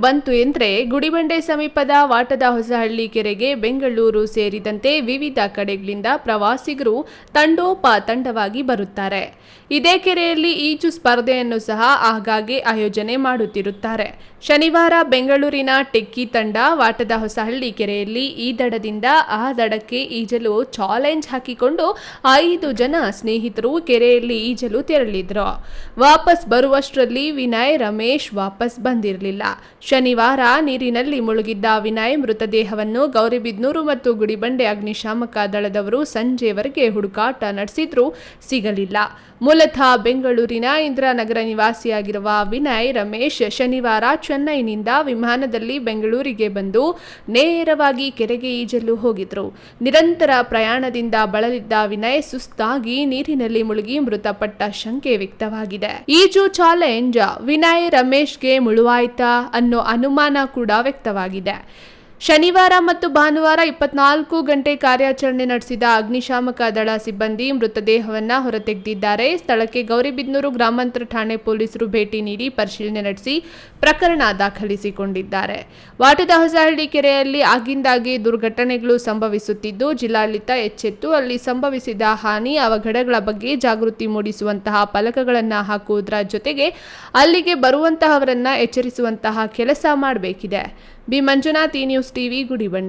ಬಂತು ಎಂದರೆ ಗುಡಿಬಂಡೆ ಸಮೀಪದ ವಾಟದ ಹೊಸಹಳ್ಳಿ ಕೆರೆಗೆ ಬೆಂಗಳೂರು ಸೇರಿದಂತೆ ವಿವಿಧ ಕಡೆಗಳಿಂದ ಪ್ರವಾಸಿಗರು ತಂಡೋಪ ತಂಡವಾಗಿ ಬರುತ್ತಾರೆ. ಇದೇ ಕೆರೆಯಲ್ಲಿ ಈಜು ಸ್ಪರ್ಧೆಯನ್ನು ಸಹ ಆಗಾಗ್ಗೆ ಆಯೋಜನೆ ಮಾಡುತ್ತಿರುತ್ತಾರೆ. ಶನಿವಾರ ಬೆಂಗಳೂರಿನ ಟೆಕ್ಕಿ ತಂಡ ವಾಟದ ಹೊಸಹಳ್ಳಿ ಕೆರೆಯಲ್ಲಿ ಈ ದಡದಿಂದ ಆ ದಡಕ್ಕೆ ಈಜಲು ಚಾಲೆಂಜ್ ಹಾಕಿಕೊಂಡು ಐದು ಜನ ಸ್ನೇಹಿತರು ಕೆರೆಯಲ್ಲಿ ಈಜಲು ತೆರಳಿದ್ರು. ವಾಪಸ್ ಬರುವಷ್ಟರಲ್ಲಿ ವಿನಯ್, ರಮೇಶ್ ವಾಪಸ್ ಬಂದಿರಲಿಲ್ಲ. ಶನಿವಾರ ನೀರಿನಲ್ಲಿ ಮುಳುಗಿದ್ದ ವಿನಯ್ ಮೃತದೇಹವನ್ನು ಗೌರಿಬಿದ್ನೂರು ಮತ್ತು ಗುಡಿಬಂಡೆ ಅಗ್ನಿಶಾಮಕ ದಳದವರು ಸಂಜೆವರೆಗೆ ಹುಡುಕಾಟ ನಡೆಸಿದ್ರೂ ಸಿಗಲಿಲ್ಲ. ಮೂಲತಃ ಬೆಂಗಳೂರಿನ ಇಂದಿರಾನಗರ ನಿವಾಸಿಯಾಗಿರುವ ವಿನಯ್, ರಮೇಶ್ ಶನಿವಾರ ಚೆನ್ನೈನಿಂದ ವಿಮಾನದಲ್ಲಿ ಬೆಂಗಳೂರಿಗೆ ಬಂದು ನೇರವಾಗಿ ಕೆರೆಗೆ ಈಜಲು ಹೋಗಿದ್ರು. ನಿರಂತರ ಪ್ರಯಾಣದಿಂದ ಬಳಲಿದ್ದ ವಿನಯ್ ಸುಸ್ತಾಗಿ ನೀರಿನಲ್ಲಿ ಮುಳುಗಿ ಮೃತಪಟ್ಟ ಶಂಕೆ ವ್ಯಕ್ತವಾಗಿದೆ. ಈಜು ಚಾಲೆಂಜ್, ವಿನಯ್, ರಮೇಶ್ಗೆ ಮುಳುವಾಯ್ತಾ ಅನ್ನೋ ಅನುಮಾನ ಕೂಡ ವ್ಯಕ್ತವಾಗಿದೆ. ಶನಿವಾರ ಮತ್ತು ಭಾನುವಾರ ಇಪ್ಪತ್ನಾಲ್ಕು ಗಂಟೆ ಕಾರ್ಯಾಚರಣೆ ನಡೆಸಿದ ಅಗ್ನಿಶಾಮಕ ದಳ ಸಿಬ್ಬಂದಿ ಮೃತದೇಹವನ್ನು ಹೊರತೆಗೆದಿದ್ದಾರೆ. ಸ್ಥಳಕ್ಕೆ ಗೌರಿಬಿದ್ನೂರು ಗ್ರಾಮಾಂತರ ಠಾಣೆ ಪೊಲೀಸರು ಭೇಟಿ ನೀಡಿ ಪರಿಶೀಲನೆ ನಡೆಸಿ ಪ್ರಕರಣ ದಾಖಲಿಸಿಕೊಂಡಿದ್ದಾರೆ. ವಾಟದ ಹೊಸಹಳ್ಳಿ ಕೆರೆಯಲ್ಲಿ ಆಗಿಂದಾಗಿ ದುರ್ಘಟನೆಗಳು ಸಂಭವಿಸುತ್ತಿದ್ದು, ಜಿಲ್ಲಾಡಳಿತ ಎಚ್ಚೆತ್ತು ಅಲ್ಲಿ ಸಂಭವಿಸಿದ ಹಾನಿ, ಅವಘಡಗಳ ಬಗ್ಗೆ ಜಾಗೃತಿ ಮೂಡಿಸುವಂತಹ ಫಲಕಗಳನ್ನು ಹಾಕುವುದರ ಜೊತೆಗೆ ಅಲ್ಲಿಗೆ ಬರುವಂತಹವರನ್ನ ಎಚ್ಚರಿಸುವಂತಹ ಕೆಲಸ ಮಾಡಬೇಕಿದೆ. ಬಿ ಮಂಜುನಾಥ್ ಈ ನ್ಯೂಸ್ ಟಿವಿ ಗುಡಿಬಂಡೆ